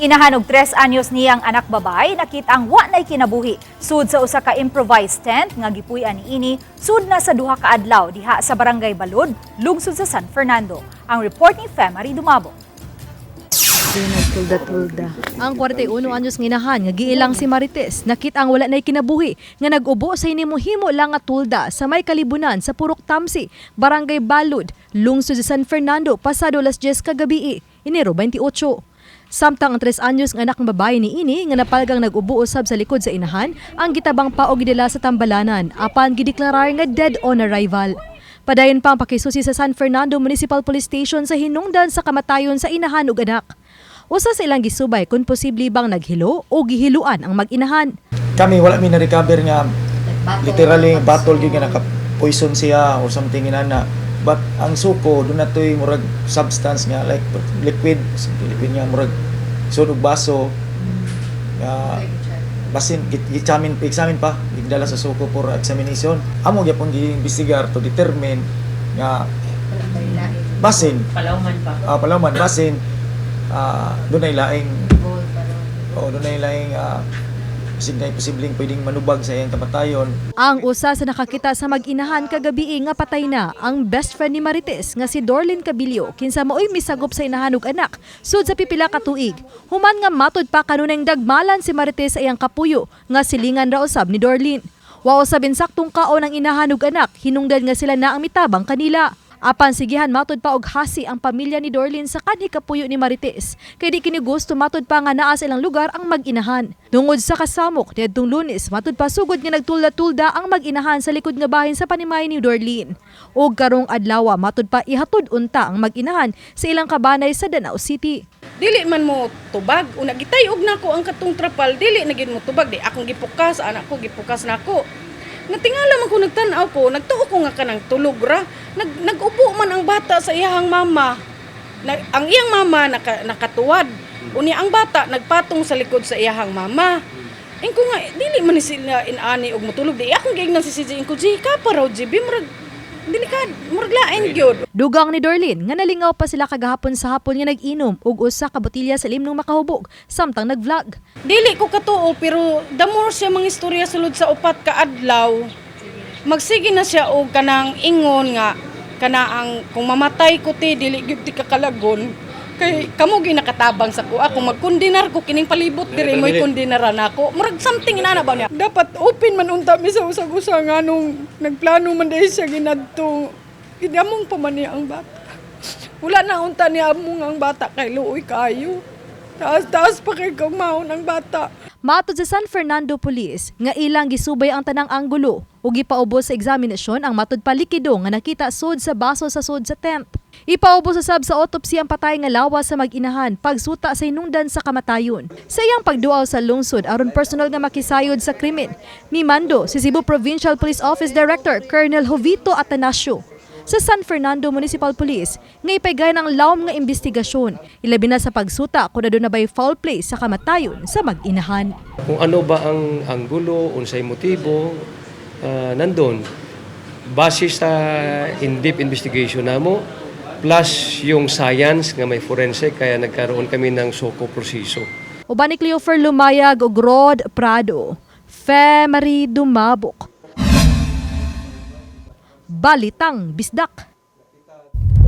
Inahanog tres anyos niyang anak babay nakitang wa nay kinabuhi sud sa usa ka improvised tent nga gipuy-an niini sud na sa duha ka adlaw diha sa barangay Balod, lungsod sa San Fernando. Ang report ni Femari Dumabo. Tulda-tulda. Ang 41 anyos nginahan nga giilang si Marites nakit ang wala nay kinabuhi nga nag-ubo sa himo lang nga tulda sa may kalibunan sa Purok Tamsi, Barangay Balud, lungsod sa San Fernando pasado las 10 kagabi, Enero 28. Samtang ang tres anyos nga anak ng babae ni ini nga napalgang nag-ubo usab sa likod sa inahan ang gitabang paog gidala sa tambalanan apan gideklarar nga dead on arrival. Padayon pa ang pakisusi sa San Fernando Municipal Police Station sa hinungdan sa kamatayon sa inahan ug anak. Usa sa ilang gisubay kung posible bang naghilo o gihiluan ang mag-inahan. kami wala mi na recover nga literally battle gyud nga naka poison siya or something inana but ang suko do na toy murag substance nga like liquid liquid nga murag sud og baso nga basin gichamin examine pa gidala sa suko for examination. Amo gyapon giimbestigar to determine nga basin. Palawman pa. ah palaman basin. Ah dunay laing o dunay laing ah posibleng posibleng pwedeng manubag sa iyang kamatayon Ang usa sa nakakita sa mag-inahan kagabi nga patay na ang best friend ni Marites nga si Dorlin Cabilio kinsa maoy misagop sa inahan ug anak sud sa pipila ka tuig. Human nga matod pa kanunay dagmalan si Marites sa iyang kapuyo nga silingan ra usab ni Dorlin. Wa usabin saktong kaon ang inahan ug anak hinungdan nga sila na ang mitabang kanila. Apan sigihan matod pa og hasi ang pamilya ni Dorlin sa kanhi kapuyo ni Marites. Kay di kini gusto matod pa nga naa sa ilang lugar ang mag-inahan. Tungod sa kasamok niadtong Lunes, matod pa sugod nga nagtulda-tulda ang mag-inahan sa likod nga bahin sa panimay ni Dorlin. Og karong adlaw matod pa ihatod unta ang mag-inahan sa ilang kabanay sa Danau City. dili man mo tubag una gitayog nako ang katong trapal dili na gid mo tubag di akong gipukas anak ko gipukas nako natingala man ko nagtan-aw ko nagtuo ko nga kanang tulog ra nag nagubo man ang bata sa iyang mama na, ang iyang mama naka, nakatuwad unya ang bata nagpatong sa likod sa iyang mama Ingko nga, dili man sila inani og mutulog. Di akong giingnan si CJ. Ingko, G, ka pa raw, G. Murag, delikad, murag lain gyud. Dugang ni Dorlin nga nalingaw pa sila kagahapon sa hapon nga nag-inom ug usa ka botilya sa limnong makahubog samtang nag-vlog. Dili ko katuo pero the more siya mga istorya sulod sa upat ka adlaw, magsige na siya og kanang ingon nga kana ang kung mamatay ko ti dili gyud ti kakalagon kay kamo gi nakatabang sa ko ako magkondinar ko kining palibot diri mo'y kondinaran ako. Murag something inana ba niya? Dapat open man unta mi sa usag-usa nga nung nagplano man dahil siya ginadto. Ginamong pa man niya ang bata. Wala na unta niya among ang bata kay luoy kayo. Taas taas pa kay kagmahon ang bata. Matod sa San Fernando Police nga ilang gisubay ang tanang anggulo ug ipaubos sa eksaminasyon ang matod pa likido nga nakita sud sa baso sa sud sa tent. Ipaubos sa sab sa autopsy ang patay nga lawas sa mag-inahan pagsuta sa inungdan sa kamatayon. Sa iyang pagduaw sa lungsod aron personal nga makisayod sa krimen, ni Mando si Cebu Provincial Police Office Director Colonel Jovito Atanasio sa San Fernando Municipal Police nga ipagay ng lawom nga investigasyon ilabi na sa pagsuta kung na bay foul play sa kamatayon sa mag-inahan. kung ano ba ang anggulo, unsay motibo, ah, nandun. Base sa in-depth investigation namo, plus yung science nga may forensic, kaya nagkaroon kami ng SOCO proseso. Uban ni Cleofer Lumayag ug Rod Prado. Fe Dumabok. Balitang Bisdak.